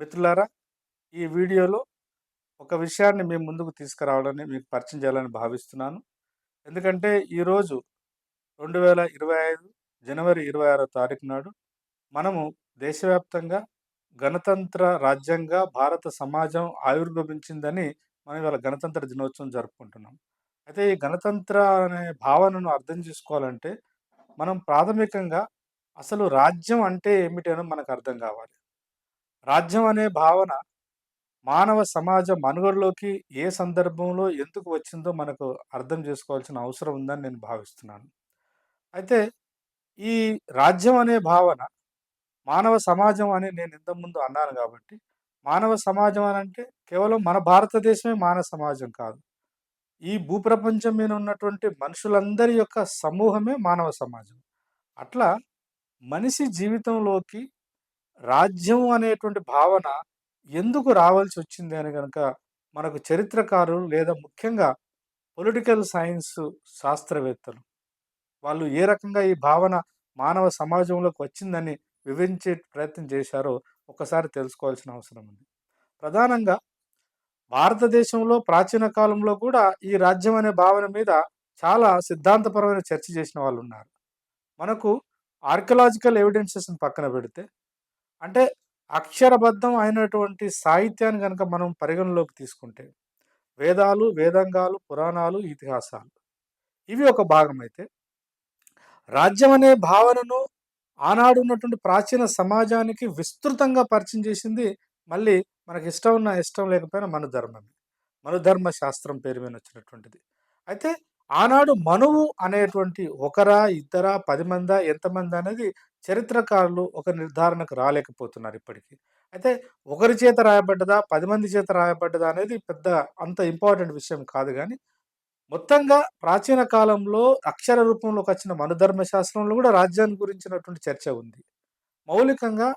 మిత్రులారా ఈ వీడియోలో ఒక విషయాన్ని మేము ముందుకు తీసుకురావాలని మీకు పరిచయం చేయాలని భావిస్తున్నాను. ఎందుకంటే ఈరోజు రెండు వేల ఇరవై ఐదు జనవరి ఇరవై ఆరో తారీఖు నాడు మనము దేశవ్యాప్తంగా గణతంత్ర రాజ్యంగా భారత సమాజం ఆవిర్భవించిందని మనం ఇవాళ గణతంత్ర దినోత్సవం జరుపుకుంటున్నాం. అయితే ఈ గణతంత్ర అనే భావనను అర్థం చేసుకోవాలంటే మనం ప్రాథమికంగా అసలు రాజ్యం అంటే ఏమిటనో మనకు అర్థం కావాలి. రాజ్యం అనే భావన మానవ సమాజ మనుగడలోకి ఏ సందర్భంలో ఎందుకు వచ్చిందో మనకు అర్థం చేసుకోవాల్సిన అవసరం ఉందని నేను భావిస్తున్నాను. అయితే ఈ రాజ్యం అనే భావన మానవ సమాజం అని నేను ఇంతకుముందు అన్నాను కాబట్టి మానవ సమాజం అని అంటే కేవలం మన భారతదేశమే మానవ సమాజం కాదు. ఈ భూప్రపంచం మీద ఉన్నటువంటి మనుషులందరి యొక్క సమూహమే మానవ సమాజం. అట్లా మనిషి జీవితంలోకి రాజ్యం అనేటువంటి భావన ఎందుకు రావాల్సి వచ్చింది అని కనుక మనకు చరిత్రకారులు లేదా ముఖ్యంగా పొలిటికల్ సైన్స్ శాస్త్రవేత్తలు వాళ్ళు ఏ రకంగా ఈ భావన మానవ సమాజంలోకి వచ్చిందని వివరించే ప్రయత్నం చేశారో ఒకసారి తెలుసుకోవాల్సిన అవసరం ఉంది. ప్రధానంగా భారతదేశంలో ప్రాచీన కాలంలో కూడా ఈ రాజ్యం అనే భావన మీద చాలా సిద్ధాంతపరమైన చర్చ చేసిన వాళ్ళు ఉన్నారు మనకు ఆర్కియలాజికల్ ఎవిడెన్సెస్ని పక్కన పెడితే అంటే అక్షరబద్ధం అయినటువంటి సాహిత్యాన్ని కనుక మనం పరిగణలోకి తీసుకుంటే వేదాలు వేదంగాలు పురాణాలు ఇతిహాసాలు ఇవి ఒక భాగం అయితే రాజ్యం అనే భావనను ఆనాడు ఉన్నటువంటి ప్రాచీన సమాజానికి విస్తృతంగా పరిచయం చేసింది మళ్ళీ మనకి ఇష్టం ఉన్న ఇష్టం లేకపోయినా మన ధర్మమే మనుధర్మ శాస్త్రం పేరు మీద వచ్చినటువంటిది. అయితే ఆనాడు మనువు అనేటువంటి ఒకరా ఇద్దరా పది మందా ఎంతమంది అనేది చరిత్రకారులు ఒక నిర్ధారణకు రాలేకపోతున్నారు ఇప్పటికీ. అయితే ఒకరి చేత రాయబడ్డదా పది మంది చేత రాయబడ్డదా అనేది పెద్ద అంత ఇంపార్టెంట్ విషయం కాదు కానీ మొత్తంగా ప్రాచీన కాలంలో అక్షర రూపంలోకి వచ్చిన మనుధర్మ శాస్త్రంలో కూడా రాజ్యాన్ని గురించినటువంటి చర్చ ఉంది. మౌలికంగా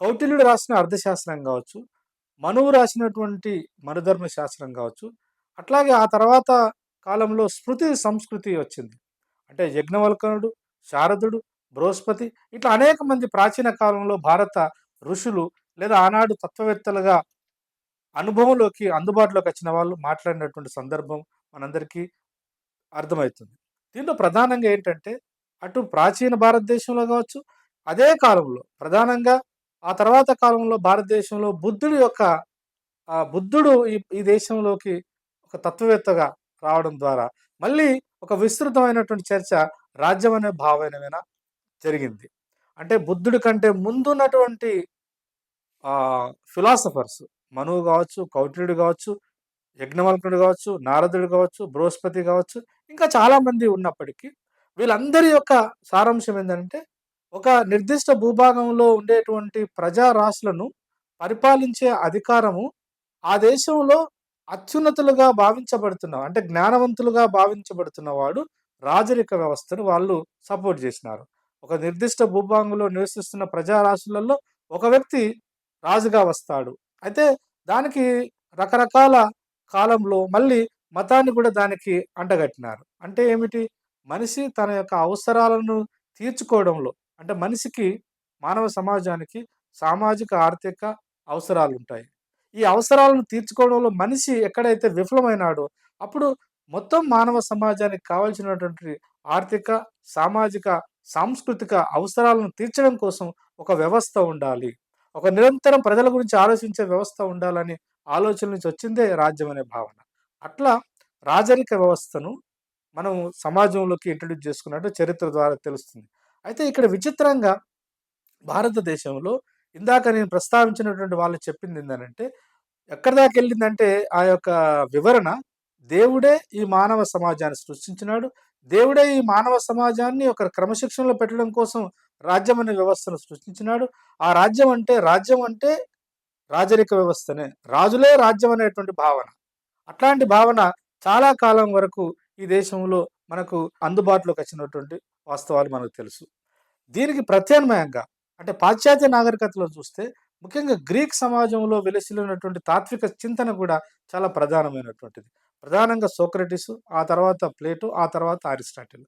కౌటిల్యుడు రాసిన అర్థశాస్త్రం కావచ్చు మనువు రాసినటువంటి మనుధర్మ శాస్త్రం కావచ్చు అట్లాగే ఆ తర్వాత కాలంలో స్మృతి సంస్కృతి వచ్చింది. అంటే యజ్ఞవల్కనుడు శారదుడు బృహస్పతి ఇట్లా అనేక మంది ప్రాచీన కాలంలో భారత ఋషులు లేదా ఆనాడు తత్వవేత్తలుగా అనుభవంలోకి అందుబాటులోకి వచ్చిన వాళ్ళు మాట్లాడినటువంటి సందర్భం మనందరికీ అర్థమవుతుంది. దీంట్లో ప్రధానంగా ఏంటంటే అటు ప్రాచీన భారతదేశంలో కావచ్చు అదే కాలంలో ప్రధానంగా ఆ తర్వాత కాలంలో భారతదేశంలో బుద్ధుడి యొక్క బుద్ధుడు ఈ ఈ దేశంలోకి ఒక తత్వవేత్తగా రావడం ద్వారా. మళ్ళీ ఒక విస్తృతమైనటువంటి చర్చ రాజ్యం అనే భావనమైన జరిగింది. అంటే బుద్ధుడి కంటే ముందున్నటువంటి ఫిలాసఫర్స్ మనువు కావచ్చు కౌటిల్యుడు కావచ్చు యజ్ఞవల్కుడు కావచ్చు నారదుడు కావచ్చు బృహస్పతి కావచ్చు ఇంకా చాలామంది ఉన్నప్పటికీ వీళ్ళందరి యొక్క సారాంశం ఏంటంటే ఒక నిర్దిష్ట భూభాగంలో ఉండేటువంటి ప్రజా రాశులను పరిపాలించే అధికారము ఆ దేశంలో అత్యున్నతులుగా భావించబడుతున్న అంటే జ్ఞానవంతులుగా భావించబడుతున్న వాడు రాజరిక వ్యవస్థను వాళ్ళు సపోర్ట్ చేసినారు. ఒక నిర్దిష్ట భూభాగంలో నివసిస్తున్న ప్రజారాశులలో ఒక వ్యక్తి రాజుగా వస్తాడు. అయితే దానికి రకరకాల కాలంలో మళ్ళీ మతాన్ని కూడా దానికి అంటగట్టినారు. అంటే ఏమిటి? మనిషి తన యొక్క అవసరాలను తీర్చుకోవడంలో అంటే మనిషికి మానవ సమాజానికి సామాజిక ఆర్థిక అవసరాలు ఉంటాయి ఈ అవసరాలను తీర్చుకోవడంలో మనిషి ఎక్కడైతే విఫలమైనాడో అప్పుడు మొత్తం మానవ సమాజానికి కావాల్సినటువంటి ఆర్థిక సామాజిక సాంస్కృతిక అవసరాలను తీర్చడం కోసం ఒక వ్యవస్థ ఉండాలి. ఒక నిరంతరం ప్రజల గురించి ఆలోచించే వ్యవస్థ ఉండాలని ఆలోచన నుంచి వచ్చిందే రాజ్యం అనే భావన. అట్లా రాజరిక వ్యవస్థను మనం సమాజంలోకి ఇంట్రడ్యూస్ చేసుకున్నట్టు చరిత్ర ద్వారా తెలుస్తుంది. అయితే ఇక్కడ విచిత్రంగా భారతదేశంలో ఇందాక నేను ప్రస్తావించినటువంటి వాళ్ళు చెప్పింది ఏంటంటే ఎక్కడి దాకా వెళ్ళిందంటే ఆ యొక్క వివరణ దేవుడే ఈ మానవ సమాజాన్ని సృష్టించినాడు. దేవుడే ఈ మానవ సమాజాన్ని ఒక క్రమశిక్షణలో పెట్టడం కోసం రాజ్యం అనే వ్యవస్థను సృష్టించినాడు. ఆ రాజ్యం అంటే రాజ్యం అంటే రాజరిక వ్యవస్థనే. రాజులే రాజ్యం అనేటువంటి భావన. అట్లాంటి భావన చాలా కాలం వరకు ఈ దేశంలో మనకు అందుబాటులోకి వచ్చినటువంటి వాస్తవాలు మనకు తెలుసు. దీనికి ప్రత్యామ్నాయంగా అంటే పాశ్చాత్య నాగరికతలో చూస్తే ముఖ్యంగా గ్రీక్ సమాజంలో వెలిసిల్లినటువంటి తాత్విక చింతన కూడా చాలా ప్రధానమైనటువంటిది ప్రధానంగా సోక్రటిస్ ఆ తర్వాత ప్లేటు ఆ తర్వాత అరిస్టాటిల్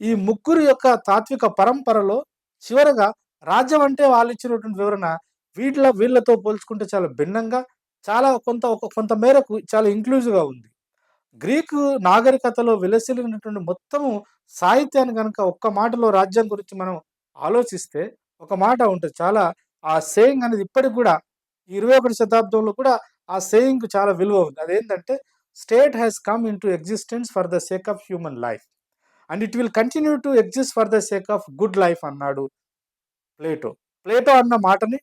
ఈ ముగ్గురు యొక్క తాత్విక పరంపరలో చివరగా రాజ్యం అంటే వాళ్ళు ఇచ్చినటువంటి వివరణ వీళ్ళ వీళ్ళతో పోల్చుకుంటే చాలా భిన్నంగా చాలా కొంత ఒక కొంత మేరకు చాలా ఇంక్లూజివ్‌గా ఉంది. గ్రీకు నాగరికతలో విలసిల్లినటువంటి మొత్తము సాహిత్యాన్ని కనుక ఒక్క మాటలో రాజ్యం గురించి మనం ఆలోచిస్తే ఒక మాట ఉంటుంది చాలా ఆ సేయింగ్ అనేది ఇప్పటికి కూడా ఇరవై ఒకటి శతాబ్దంలో కూడా ఆ సేయింగ్ చాలా విలువ ఉంది. అదేంటంటే state has come into existence for the sake of human life. And it will continue to exist for the sake of good life అన్నాడు ప్లేటో. ప్లేటో అన్న మాటని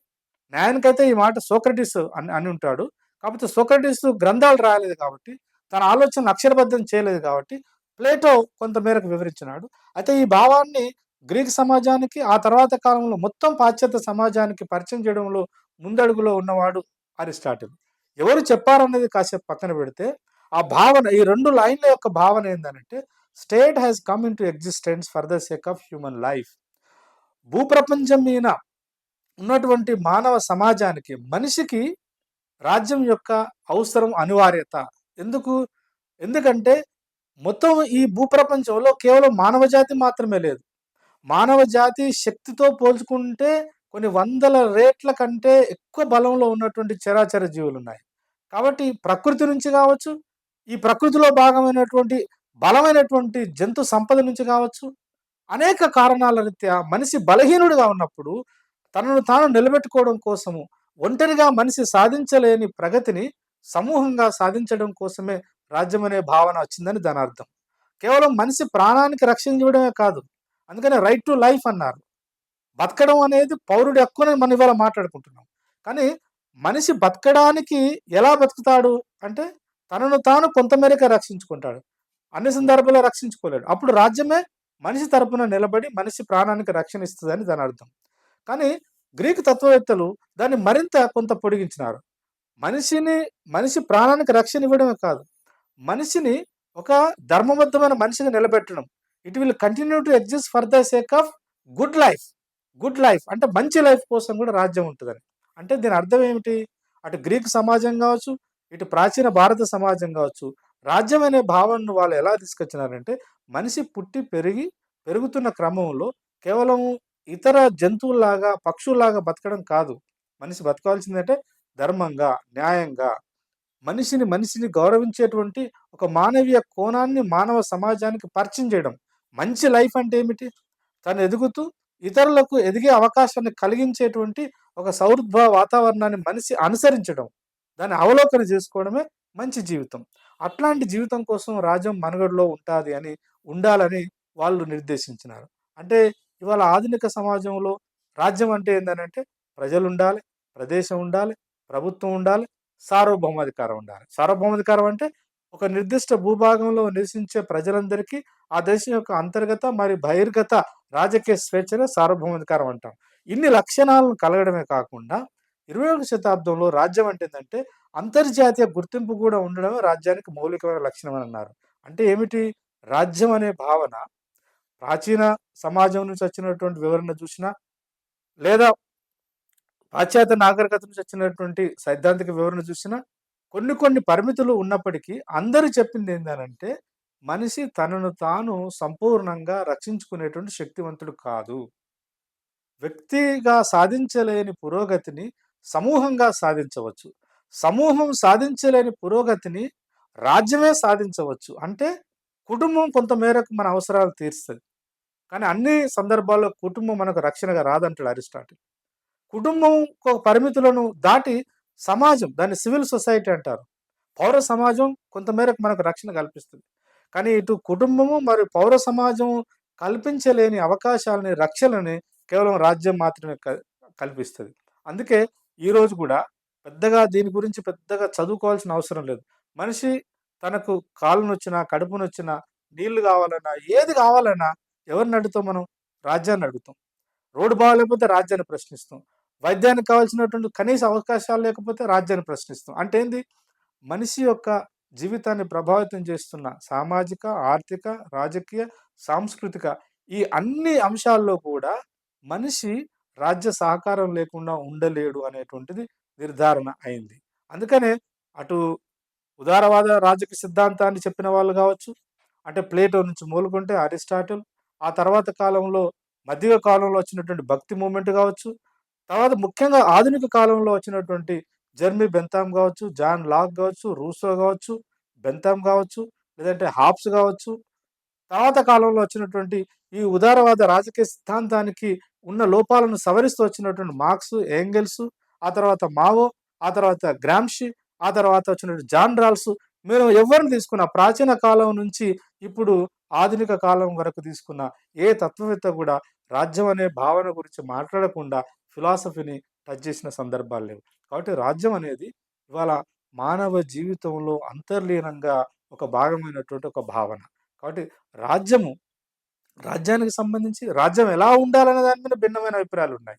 న్యాయానికైతే ఈ మాట సోక్రటిస్ అని అని ఉంటాడు. కాకపోతే సోక్రటిస్ గ్రంథాలు రాయలేదు కాబట్టి, తన ఆలోచన అక్షరబద్ధం చేయలేదు కాబట్టి, ప్లేటో కొంత మేరకు వివరించినాడు. అయితే ఈ భావాన్ని గ్రీక్ సమాజానికి, ఆ తర్వాత కాలంలో మొత్తం పాశ్చాత్య సమాజానికి పరిచయం చేయడంలో ముందడుగులో ఉన్నవాడు అరిస్టాటిల్. ఎవరు చెప్పారన్నది కాసేపు పక్కన పెడితే, ఆ భావన ఈ రెండు లైన్‌ల యొక్క భావన ఏంటంటే state has come into existence for the sake of human life. భూప్రపంచం మీద ఉన్నటువంటి మానవ సమాజానికి, మనిషికి రాజ్యం యొక్క అవసరం, అనివార్యత. ఎందుకు? ఎందుకంటే మొత్తం ఈ భూప్రపంచంలో కేవలం మానవ జాతి మాత్రమే లేదు. మానవ జాతి శక్తితో పోల్చుకుంటే కొన్ని వందల రేట్ల కంటే ఎక్కువ బలంలో ఉన్నటువంటి చరాచర జీవులు ఉన్నాయి కాబట్టి ప్రకృతి నుంచి కావచ్చు ఈ ప్రకృతిలో భాగమైనటువంటి బలమైనటువంటి జంతు సంపద నుంచి కావచ్చు అనేక కారణాల రీత్యా మనిషి బలహీనుడుగా ఉన్నప్పుడు తనను తాను నిలబెట్టుకోవడం కోసము, ఒంటరిగా మనిషి సాధించలేని ప్రగతిని సమూహంగా సాధించడం కోసమే రాజ్యం అనే భావన వచ్చిందని దాని అర్థం కేవలం మనిషి ప్రాణానికి రక్షించడమే కాదు. అందుకనే రైట్ టు లైఫ్ అన్నారు. బతకడం అనేది పౌరుడి హక్కని మనం ఇవాళ మాట్లాడుకుంటున్నాం. కానీ మనిషి బతకడానికి ఎలా బతుకుతాడు అంటే, తనను తాను కొంతమేరకే రక్షించుకుంటాడు. అన్ని సందర్భాల్లో రక్షించుకోలేడు. అప్పుడు రాజ్యమే మనిషి తరపున నిలబడి మనిషి ప్రాణానికి రక్షణ ఇస్తుందని దాని అర్థం కానీ గ్రీకు తత్వవేత్తలు దాన్ని మరింత కొంత పొడిగించినారు. మనిషిని మనిషి ప్రాణానికి రక్షణ ఇవ్వడమే కాదు. మనిషిని ఒక ధర్మబద్ధమైన మనిషిగా నిలబెట్టడం. It will continue to exist for the sake of good life. Good life అంటే మంచి లైఫ్ కోసం కూడా రాజ్యం ఉంటుందని అంటే దీని అర్థం ఏమిటి? అటు గ్రీక్ సమాజం కావచ్చు ఇటు ప్రాచీన భారత సమాజం కావచ్చు రాజ్యం అనే భావనను వాళ్ళు ఎలా తీసుకొచ్చినారంటే, మనిషి పుట్టి, పెరిగి, పెరుగుతున్న క్రమంలో కేవలం ఇతర జంతువుల్లాగా, పక్షుల్లాగా బతకడం కాదు. మనిషి బతకాల్సిందంటే ధర్మంగా, న్యాయంగా, మనిషిని మనిషిని గౌరవించేటువంటి ఒక మానవీయ కోణాన్ని మానవ సమాజానికి పరిచయం చేయడం. మంచి లైఫ్ అంటే ఏమిటి? తను ఎదుగుతూ ఇతరులకు ఎదిగే అవకాశాన్ని కలిగించేటువంటి ఒక సౌహృద్భావ వాతావరణాన్ని మనిషి అనుసరించడం. దాన్ని అవలోకన చేసుకోవడమే మంచి జీవితం. అట్లాంటి జీవితం కోసం రాజ్యం మనుగడలో ఉంటాది అని, ఉండాలని వాళ్ళు నిర్దేశించినారు. అంటే ఇవాళ ఆధునిక సమాజంలో రాజ్యం అంటే ఏందనంటే ప్రజలుండాలి, ప్రదేశం ఉండాలి, ప్రభుత్వం ఉండాలి, సార్వభౌమాధికారం ఉండాలి. సార్వభౌమాధికారం అంటే ఒక నిర్దిష్ట భూభాగంలో నివసించే ప్రజలందరికీ ఆ దేశం యొక్క అంతర్గత మరియు బహిర్గత రాజకీయ స్వేచ్ఛనే సార్వభౌమాధికారం అంటాం. ఇన్ని లక్షణాలను కలగడమే కాకుండా 21 శతాబ్దంలో రాజ్యం అంటే ఏంటంటే అంతర్జాతీయ గుర్తింపు కూడా ఉండడమే రాజ్యానికి మౌలికమైన లక్షణం అని అన్నారు. అంటే ఏమిటి? రాజ్యం అనే భావన ప్రాచీన సమాజం నుంచి వచ్చినటువంటి వివరణ చూసినా, లేదా పాశ్చాత్య నాగరికత నుంచి వచ్చినటువంటి సైద్ధాంతిక వివరణ చూసినా, కొన్ని కొన్ని పరిమితులు ఉన్నప్పటికీ అందరూ చెప్పింది ఏందనంటే, మనిషి తనను తాను సంపూర్ణంగా రక్షించుకునేటువంటి శక్తివంతుడు కాదు. వ్యక్తిగా సాధించలేని పురోగతిని సమూహంగా సాధించవచ్చు. సమూహం సాధించలేని పురోగతిని రాజ్యమే సాధించవచ్చు. అంటే కుటుంబం కొంతమేరకు మన అవసరాలు తీరుస్తుంది కానీ అన్ని సందర్భాల్లో కుటుంబం మనకు రక్షణగా రాదంటాడు అరిస్టాటిల్. కుటుంబం పరిమితులను దాటి సమాజం దాన్ని సివిల్ సొసైటీ అంటారు. పౌర సమాజం కొంతమేరకు మనకు రక్షణ కల్పిస్తుంది. కానీ ఇటు కుటుంబము మరియు పౌర సమాజం కల్పించలేని అవకాశాలని, రక్షణని కేవలం రాజ్యం మాత్రమే కల్పిస్తుంది అందుకే ఈరోజు కూడా పెద్దగా దీని గురించి పెద్దగా చదువుకోవాల్సిన అవసరం లేదు. మనిషి తనకు కాళ్ళు నొచ్చినా, కడుపు నొచ్చినా, నీళ్ళు కావాలన్నా, ఏది కావాలన్నా ఎవరిని అడుగుతాం మనం? రాజ్యాన్ని అడుగుతాం. రోడ్డు బాగాలేకపోతే రాజ్యాన్ని ప్రశ్నిస్తాం. వైద్యానికి కావాల్సినటువంటి కనీస అవకాశాలు లేకపోతే రాజ్యాన్ని ప్రశ్నిస్తాం. అంటే ఏంది? మనిషి యొక్క జీవితాన్ని ప్రభావితం చేస్తున్న సామాజిక, ఆర్థిక, రాజకీయ, సాంస్కృతిక ఈ అన్ని అంశాల్లో కూడా మనిషి రాజ్య సహకారం లేకుండా ఉండలేడు అనేటువంటిది నిర్ధారణ అయింది. అందుకనే అటు ఉదారవాద రాజకీయ సిద్ధాంతాన్ని చెప్పిన వాళ్ళు కావచ్చు, అంటే ప్లేటో నుంచి మూలుకుంటే అరిస్టాటిల్, ఆ తర్వాత కాలంలో మధ్య కాలంలో వచ్చినటువంటి భక్తి మూమెంట్ కావచ్చు, తర్వాత ముఖ్యంగా ఆధునిక కాలంలో వచ్చినటువంటి జర్మీ బెంతామ్ కావచ్చు, జాన్ లాక్ కావచ్చు, రూసో కావచ్చు, బెంతామ్ కావచ్చు, లేదంటే హాబ్స్ కావచ్చు. తర్వాత కాలంలో వచ్చినటువంటి ఈ ఉదారవాద రాజకీయ సిద్ధాంతానికి ఉన్న లోపాలను సవరిస్తూ వచ్చినటువంటి మార్క్స్, ఏంగెల్స్, ఆ తర్వాత మావో, ఆ తర్వాత గ్రామ్షి, ఆ తర్వాత వచ్చినటువంటి జాన్ రాల్స్ మీరు ఎవరిని తీసుకున్న ప్రాచీన కాలం నుంచి ఇప్పుడు ఆధునిక కాలం వరకు తీసుకున్న ఏ తత్వవేత్త కూడా రాజ్యం అనే భావన గురించి మాట్లాడకుండా ఫిలాసఫీని టచ్ చేసిన సందర్భాలు లేవు. కాబట్టి రాజ్యం అనేది ఇవాళ మానవ జీవితంలో అంతర్లీనంగా ఒక భాగమైనటువంటి ఒక భావన. కాబట్టి రాజ్యము రాజ్యానికి సంబంధించి రాజ్యం ఎలా ఉండాలనే దాని మీద భిన్నమైన అభిప్రాయాలు ఉన్నాయి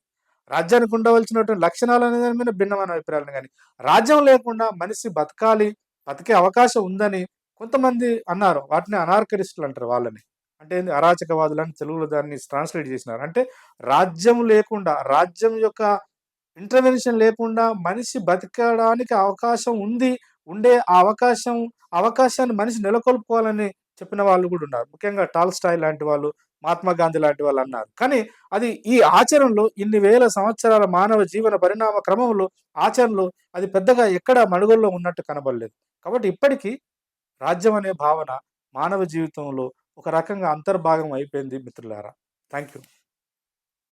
రాజ్యానికి ఉండవలసినటువంటి లక్షణాలు అనే దాని మీద భిన్నమైన అభిప్రాయాలు కానీ రాజ్యం లేకుండా మనిషి బతకాలి, బతికే అవకాశం ఉందని కొంతమంది అన్నారు. వాటిని అనార్కరిస్టులు అంటారు వాళ్ళని. అంటే ఏంది అరాచకవాదులని తెలుగులో దాన్ని ట్రాన్స్‌లేట్ చేసినారు. అంటే రాజ్యం లేకుండా, రాజ్యం యొక్క ఇంటర్వెన్షన్ లేకుండా మనిషి బతకడానికి అవకాశం ఉంది. ఉండే ఆ అవకాశం అవకాశాన్ని మనిషి నెలకొల్పుకోవాలని చెప్పిన వాళ్ళు కూడా ఉన్నారు. ముఖ్యంగా టాల్‌స్టాయ్ లాంటి వాళ్ళు, మహాత్మా గాంధీ లాంటి వాళ్ళు అన్నారు. కానీ అది ఈ ఆచరణలో ఇన్ని వేల సంవత్సరాల మానవ జీవన పరిణామ క్రమంలో ఆచరణలో అది పెద్దగా ఎక్కడ మనుగడలో ఉన్నట్టు కనబడలేదు. కాబట్టి ఇప్పటికీ రాజ్యం అనే భావన మానవ జీవితంలో ఒక రకంగా అంతర్భాగం అయిపోయింది మిత్రులారా. Thank you.